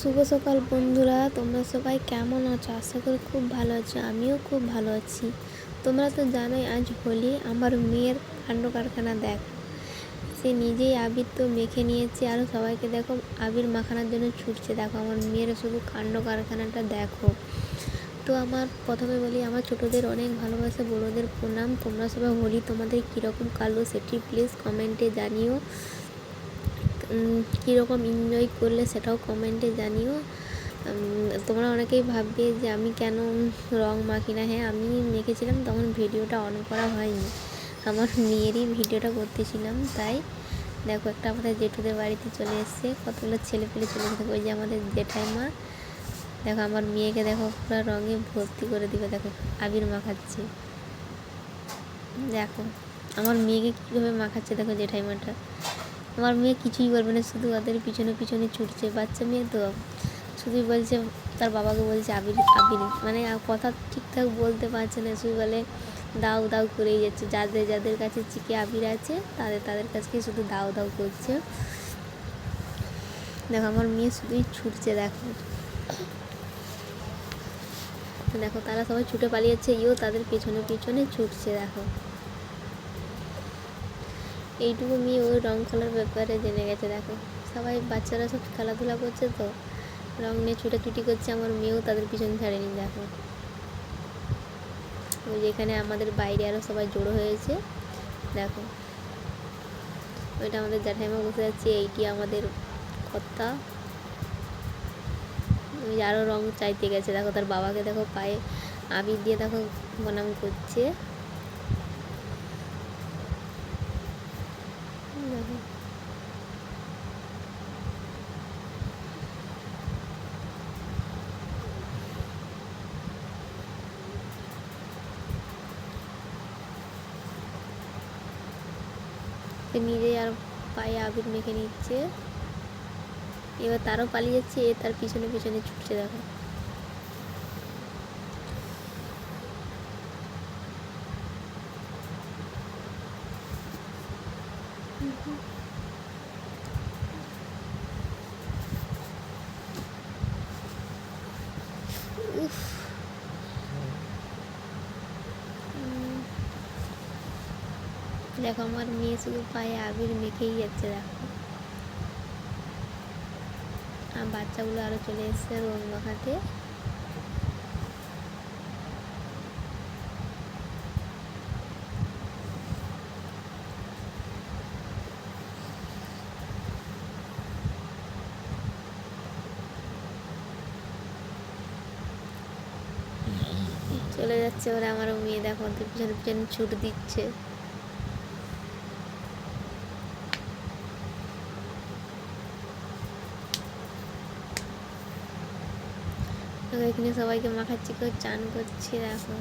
শুভ সকাল বন্ধুরা, তোমরা সবাই কেমন আছো? আশা করি খুব ভালো আছো, আমিও খুব ভালো আছি। তোমরা তো জানোই, আজ হোলি, আমার মেয়ের কাণ্ড কারখানা দেখ। সে নিজেই আবির তো মেখে নিয়েছে আরও সবাইকে দেখো, আবির মাখানোর জন্য ছুটছে। দেখো, আমার মেয়ের শুধু কাণ্ড কারখানাটা দেখো। তো আমার প্রথমে বলি, আমার ছোটোদের অনেক ভালোবাসা, বড়োদের প্রণাম। তোমরা সবাই হোলি তোমাদের কীরকম কালো সেটি প্লিজ কমেন্টে জানিও। কীরকম এনজয় করলে সেটাও কমেন্টে জানিও। তোমরা অনেকেই ভাববে যে আমি কেন রং মাখি না হ্যাঁ আমি মেখেছিলাম তখন ভিডিওটা অন করা হয়নি। আমার মেয়েরই ভিডিওটা করতেছিলাম, তাই দেখো একটা আমাদের জেঠুদের বাড়িতে চলে এসছে, কতগুলো ছেলে পেলে চলে এসে ওই যে আমাদের জেঠাইমা, দেখো আমার মেয়েকে দেখো পুরো রঙে ভর্তি করে দিবে, দেখো আবির মাখাচ্ছে। দেখো, আমার মেয়েকে কীভাবে মাখাচ্ছে দেখো জেঠাইমাটা। আমার মেয়ে কিছুই বলবে না, শুধু ওদের পিছনে পিছনে ছুটছে, বাচ্চা মেয়ে তো। শুধুই বলছে, তার বাবাকে বলছে, আবির আবির। মানে কথা ঠিকঠাক বলতে পারছে না শুধু বলে, দাও দাও করেই যাচ্ছে। যাদের যাদের কাছে চিকে আবির আছে, তাদের তাদের কাছকে শুধু দাও দাও করছে। দেখো, আমার মেয়ে শুধুই ছুটছে, দেখো। দেখো, তারা সবাই ছুটে পালিয়েছে ইও তাদের পিছনে পিছনে ছুটছে, দেখো। এইটুকু মেয়ে ওই রং খেলার ব্যাপারে জেনে গেছে, দেখো। সবাই বাচ্চারা সব খেলাধুলা করছে তো। রং নিয়ে ছুটাছুটি করছে, আমার মেয়েও তাদের পিছন ছাড়েনি, দেখো। ওই যেখানে আমাদের বাইরে আরও সবাই জড়ো হয়েছে, দেখো। ওইটা আমাদের জ্যাঠাইমা বসে যাচ্ছে এইটি আমাদের কর্তা। ওই আরও রং চাইতে গেছে, দেখো, তার বাবাকে দেখো পায়ে আবির দিয়ে, দেখো, বনাম করছে। সে নিজেই আর পায়ে আবির মেখে নিচ্ছে। এবার তারও পালিয়ে যাচ্ছে, এ তার পিছনে পিছনে ছুটছে, দেখো। উফ দেখো, আমার মেয়ে শুধু পায়ে আবির মেখেই যাচ্ছে, দেখো। আর বাচ্চাগুলো আরও চলে এসছে রং মাখাতে। চলে যাচ্ছে ওরা আমার মেয়ে দেখো পিছনে পিছনে ছুট দিচ্ছে। এখানে সবাইকে মাখাচ্ছি করে চান করছি দেখো।